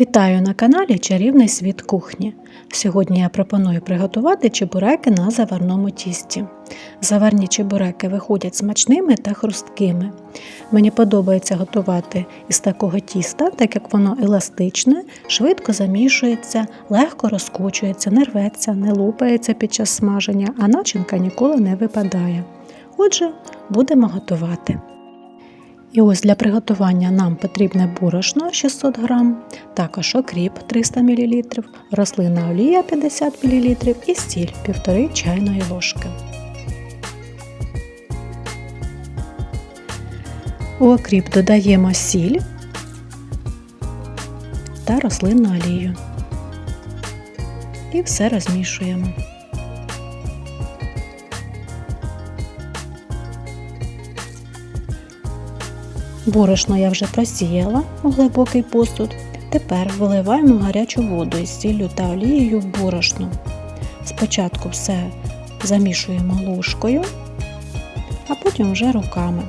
Вітаю на каналі Чарівний світ кухні. Сьогодні я пропоную приготувати чебуреки на заварному тісті. Заварні чебуреки виходять смачними та хрусткими. Мені подобається готувати із такого тіста, так як воно еластичне, швидко замішується, легко розкочується, не рветься, не лупається під час смаження, а начинка ніколи не випадає. Отже, будемо готувати. І ось для приготування нам потрібне борошно 600 г, також окріп 300 мл, рослинна олія 50 мл і сіль 1,5 чайної ложки. У окріп додаємо сіль та рослинну олію. І все розмішуємо. Борошно я вже просіяла у глибокий посуд. Тепер виливаємо гарячу воду із сіллю та олією в борошно. Спочатку все замішуємо ложкою, а потім вже руками.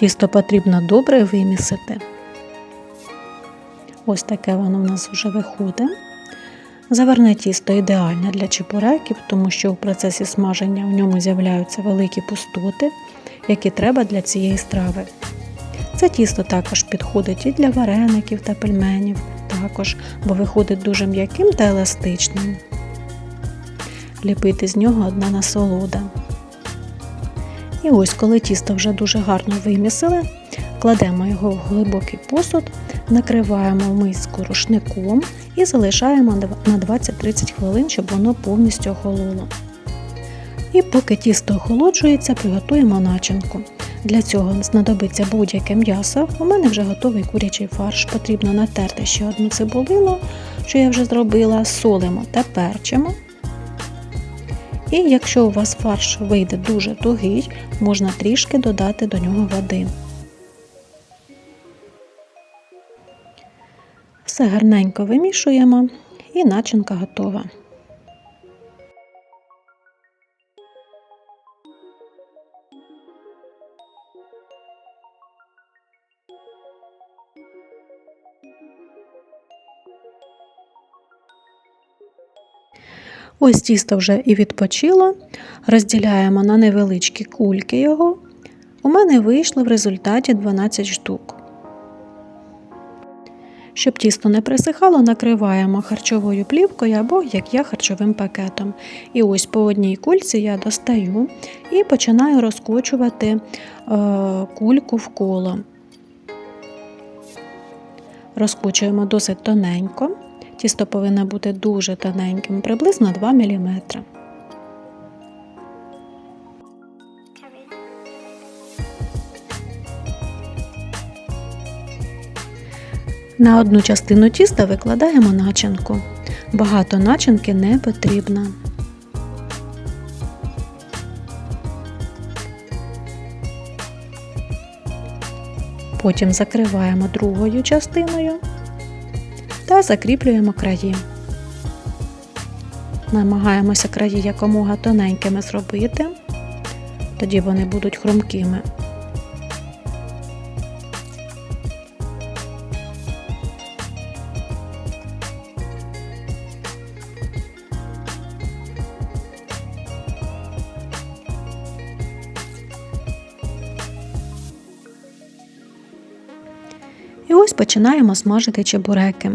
Тісто потрібно добре вимісити. Ось таке воно в нас вже виходить. Заварне тісто ідеальне для чебуреків, тому що у процесі смаження в ньому з'являються великі пустоти, які треба для цієї страви. Це тісто також підходить і для вареників та пельменів, також, бо виходить дуже м'яким та еластичним. Ліпити з нього одна насолода. І ось, коли тісто вже дуже гарно вимісили, кладемо його в глибокий посуд, накриваємо миску рушником і залишаємо на 20-30 хвилин, щоб воно повністю охололо. І поки тісто охолоджується, приготуємо начинку. Для цього знадобиться будь-яке м'ясо. У мене вже готовий курячий фарш. Потрібно натерти ще одну цибулину, що я вже зробила, солимо та перчимо. І якщо у вас фарш вийде дуже тугий, можна трішки додати до нього води. Все гарненько вимішуємо і начинка готова. Ось тісто вже і відпочило, розділяємо на невеличкі кульки його. У мене вийшло в результаті 12 штук. Щоб тісто не присихало, накриваємо харчовою плівкою або, як я, харчовим пакетом. І ось по одній кульці я достаю і починаю розкочувати е, кульку в коло. Розкочуємо досить тоненько. Тісто повинно бути дуже тоненьким, приблизно 2 мм. На одну частину тіста викладаємо начинку. Багато начинки не потрібно. Потім закриваємо другою частиною та закріплюємо краї. Намагаємося краї якомога тоненькими зробити, тоді вони будуть хрумкими. І ось починаємо смажити чебуреки.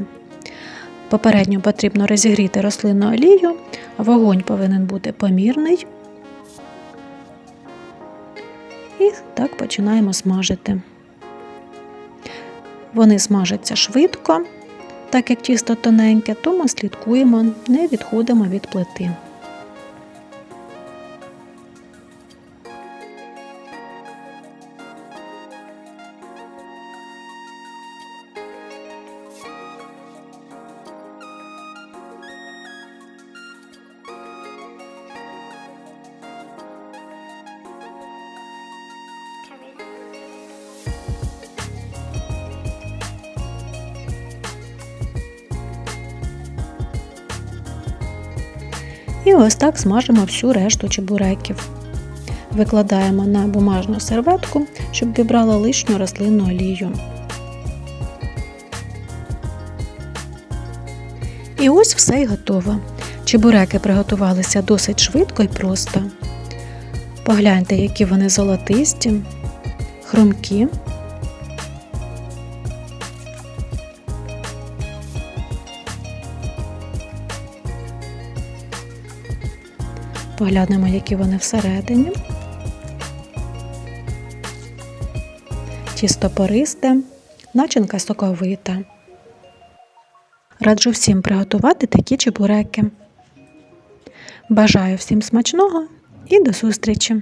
Попередньо потрібно розігріти рослинну олію, вогонь повинен бути помірний. І так починаємо смажити. Вони смажаться швидко, так як тісто тоненьке, тому слідкуємо, не відходимо від плити. І ось так смажимо всю решту чебуреків. Викладаємо на бумажну серветку, щоб вибрала лишню рослинну олію. І ось все й готово. Чебуреки приготувалися досить швидко і просто. Погляньте, які вони золотисті, хрумкі. Поглянемо, які вони всередині. Тісто пористе, начинка соковита. Раджу всім приготувати такі чебуреки. Бажаю всім смачного і до зустрічі!